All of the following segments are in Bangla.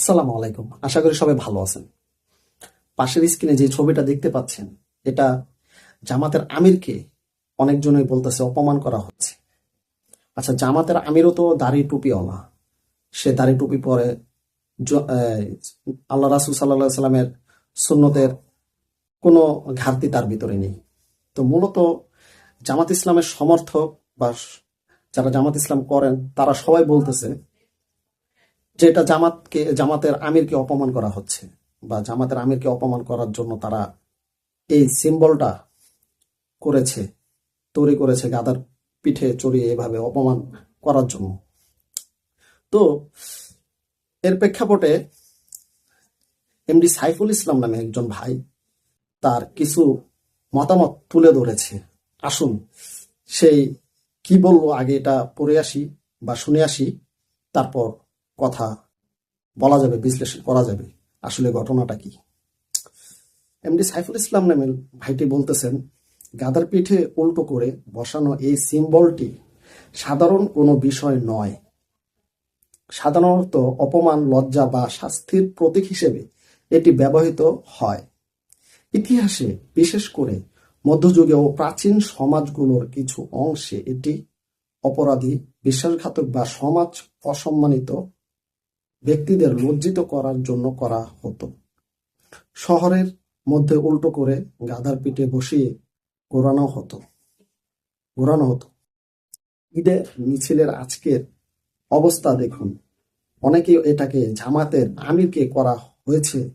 আসসালামু আলাইকুম। আশা করি সবাই ভালো আছেন। পাশের স্ক্রিনে যে ছবিটা দেখতে পাচ্ছেন, এটা জামাতের আমিরকে অনেকজনই বলতেছে অপমান করা হচ্ছে। আচ্ছা জামাতের আমিরও তো দাড়ি টুপিওয়ালা সে দাড়ি টুপি পরে আল্লাহ রাসুল সাল্লাহ সাল্লামের সুন্নতের কোনো ঘাটতি তার ভিতরে নেই। তো মূলত জামাত ইসলামের সমর্থক বা যারা জামাত ইসলাম করেন, তারা সবাই বলতেছে যে এটা জামাতকে, জামাতের আমিরকে অপমান করা হচ্ছে বা জামাতের আমিরকে অপমান করার জন্য তারা এই সিম্বলটা করেছে, তৈরি করেছে গাদার পিঠে চড়িয়ে এভাবে অপমান করার জন্য। তো এর প্রেক্ষাপটে এমডি সাইফুল ইসলাম নামে একজন ভাই তার কিছু মতামত তুলে ধরেছে। আসুন সেই কি বলব, আগে এটা পড়ে আসি বা শুনে আসি, তারপর কথা বলা যাবে, বিশ্লেষণ করা যাবে, আসলে ঘটনাটা কি? এমডি সাইফুল ইসলাম নামে ভাইটি বলতেছেন, গাদার পিঠে উল্টো করে বসানো এই সিম্বলটি সাধারণ কোনো বিষয় নয়। সাধারণত অপমান, লজ্জা বা শাস্তির প্রতীক হিসেবে এটি ব্যবহৃত হয়। ইতিহাসে বিশেষ করে মধ্যযুগে ও প্রাচীন সমাজগুলোর কিছু অংশে এটি অপরাধী, বিশ্বাসঘাতক বা সমাজ অসম্মানিত ব্যক্তিদের লজ্জিত করার জন্য করা হতো। শহরের মধ্যে উল্টো করে গাধার পিঠে বসিয়ে ঘোরানো হতো। ঘোরানো হতো। ঈদের মিছিলের আজকের অবস্থা দেখুন। অনেকে এটাকে জামাতের আমিরকে করা হয়েছে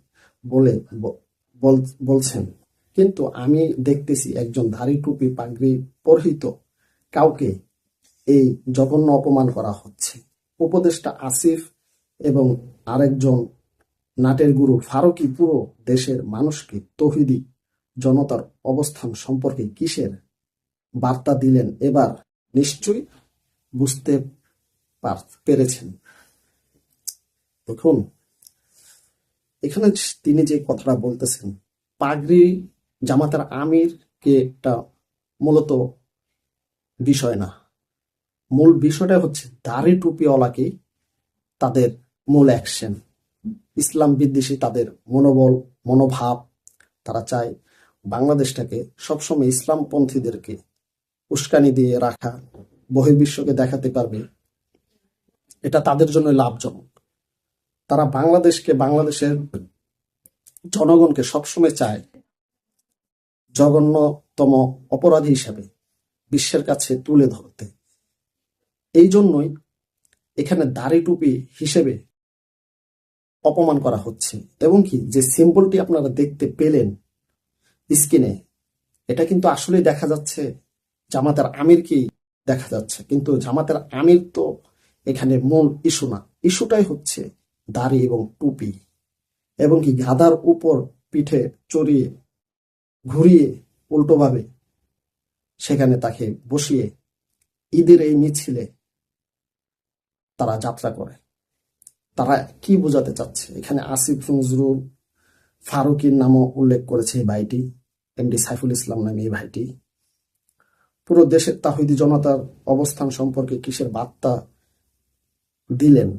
বলে বলছেন। কিন্তু আমি দেখতেছি একজন ধারী টুপি পাগড়ি পরিহিত কাউকে এই জঘন্য অপমান করা হচ্ছে। উপদেষ্টা আসিফ এবং আরেকজন নাটের গুরু ফারুকি পুরো দেশের মানুষকে তহিদি জনতার অবস্থান সম্পর্কে কিসের বার্তা দিলেন এবার নিশ্চয়ই বুঝতে পার- পেরেছেন। দেখুন, এখানে তিনি যে কথাটা বলতেছেন, পাগড়ি জামাতার আমিরকে একটা মূলত বিষয় না। মূল বিষয়টা হচ্ছে দাড়ি টুপিওয়ালাকে তাদের মূল অ্যাকশন ইসলাম বিদ্বেষী তাদের মনোবল, মনোভাব, তারা চায় বাংলাদেশটাকে সবসময় ইসলামপন্থীদেরকে উস্কানি দিয়ে রাখা, বহির্বিশ্বকে দেখাতে পারবে। এটা তাদের জন্য লাভজনক। তারা বাংলাদেশকে, বাংলাদেশের জনগণকে সবসময় চায় জঘন্যতম অপরাধী হিসাবে বিশ্বের কাছে তুলে ধরতে। এই জন্যই এখানে দাড়ি টুপি হিসেবে অপমান করা হচ্ছে। এবং কি, যে সিম্বলটি আপনারা দেখতে পেলেন স্ক্রিনে এটা কিন্তু আসলেই দেখা যাচ্ছে জামাতের আমিরকেই দেখা যাচ্ছে। কিন্তু জামাতের আমির তো এখানে মূল ইস্যু না। ইস্যুটাই হচ্ছে দাড়ি এবং টুপি। এবং কি, গাদার উপর পিঠে চড়িয়ে, ঘুরিয়ে, উল্টোভাবে সেখানে তাকে বসিয়ে ঈদের এই মিছিলে তারা যাত্রা করে। তারা কি বোঝাতে চাচ্ছে? এখানে আসিফ নজরুল ফারুকির নামও উল্লেখ করেছে এই ভাইটি এমডি সাইফুল ইসলাম নামে এই ভাইটি। পুরো দেশের তাহিদি জনতার অবস্থান সম্পর্কে কিসের বার্তা দিলেন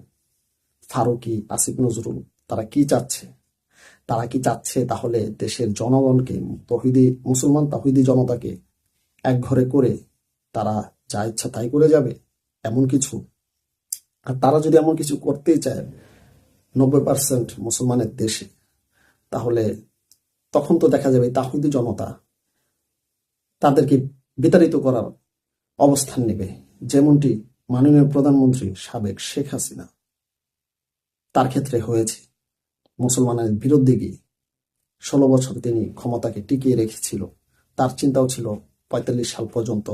ফারুকি, আসিফ নজরুল? তারা কি চাচ্ছে? তারা কি চাচ্ছে তাহলে দেশের জনগণকে, তহিদি, মুসলমান তাহিদি জনতাকে এক ঘরে করে তারা যা ইচ্ছা তাই করে যাবে? এমন কিছু আর তারা যদি এমন কিছু করতেই চায়, নব্বই পার্সেন্ট মুসলমানের দেশে, তাহলে তখন তো দেখা যাবে তাহিদি জনতা তাদেরকে বিতাড়িত করার অবস্থান নেবে। যেমনটি মাননীয় প্রধানমন্ত্রী সাবেক শেখ হাসিনা তার ক্ষেত্রে হয়েছে। মুসলমানের বিরুদ্ধে গিয়ে ষোলো বছর তিনি ক্ষমতাকে টিকিয়ে রেখেছিল। তার চিন্তাও ছিল পঁয়তাল্লিশ সাল পর্যন্ত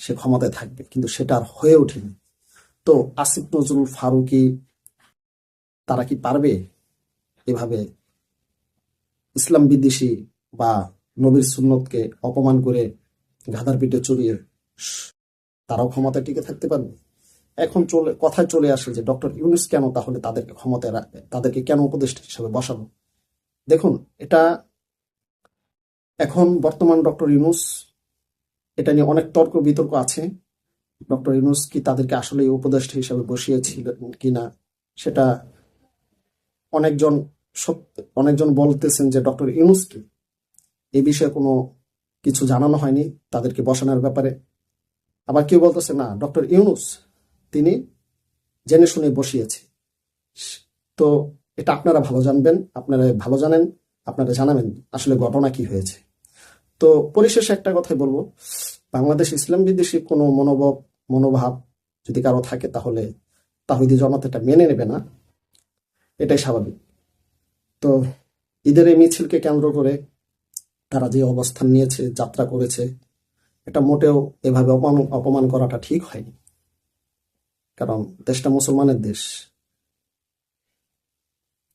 সে ক্ষমতায় থাকবে, কিন্তু সেটা আর হয়ে ওঠেনি। তো আসিফ নজরুল ফারুকি, তারা কি পারবে এভাবে ইসলাম বিদ্বেষী বা নবীর সুন্নতকে অপমান করে গাধার পিঠে চড়িয়ে তারাও ক্ষমতায় টিকে থাকতে পারবে? এখন চলে, কথায় চলে আসে যে ডক্টর ইউনুস কেন তাহলে তাদেরকে ক্ষমতায় রাখবে তাদেরকে কেন উপদেষ্টা হিসাবে বসানো দেখুন, এটা এখন বর্তমান ডক্টর ইউনুস, এটা নিয়ে অনেক তর্ক বিতর্ক আছে। ডক্টর ইউনুস কি তাদেরকে আসলে উপদেষ্টা হিসেবে বসিয়েছিলেন কিনা? সেটা অনেকজন অনেকজন বলতেছেন যে ডক্টর ইউনুসকে এই বিষয়ে কোনো কিছু জানানো হয়নি তাদেরকে বসানোর ব্যাপারে। আবার কেউ বলতেছে, না, ডক্টর ইউনুস, তিনি জেনে শুনে বসিয়েছে। তো এটা আপনারা ভালো জানবেন, আপনারা ভালো জানেন, আপনারা জানাবেন আসলে ঘটনা কি হয়েছে। তো পরিশেষে একটা কথাই বলব। বাংলাদেশ ইসলাম বিদ্বেষী কোনো মনোভাব মনোভাব যদি কারও থাকে তাহলে তাহিদি জমাত এটা মেনে নেবে না। এটাই স্বাভাবিক। তো ঈদের এই মিছিলকে কেন্দ্র করে তারা যে অবস্থান নিয়েছে, যাত্রা করেছে, এটা মোটেও এভাবে অপমান অপমান করাটা ঠিক হয়নি। কারণ দেশটা মুসলমানের দেশ।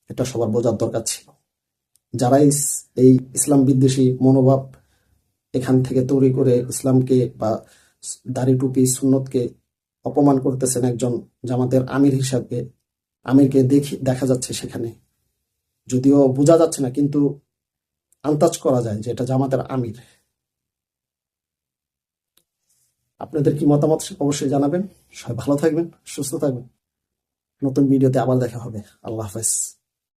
এটা সবার বোঝার দরকার ছিল। যারা ইস- এই ইসলাম বিদ্বেষী মনোভাব এখান থেকে তৈরি করে ইসলামকে বা দাড়ি টুপি, সুন্নতকে অপমান করতেছেন একজন জামাতের আমির হিসাবে আমিরকে দেখি, দেখা যাচ্ছে সেখানে। যদিও বোঝা যাচ্ছে না, কিন্তু আন্দাজ করা যায় যে এটা জামাতের আমির। আপনাদের কি মতামত অবশ্যই জানাবেন। সবাই ভালো থাকবেন, সুস্থ থাকবেন। নতুন ভিডিওতে আবার দেখা হবে। আল্লাহ হাফেজ।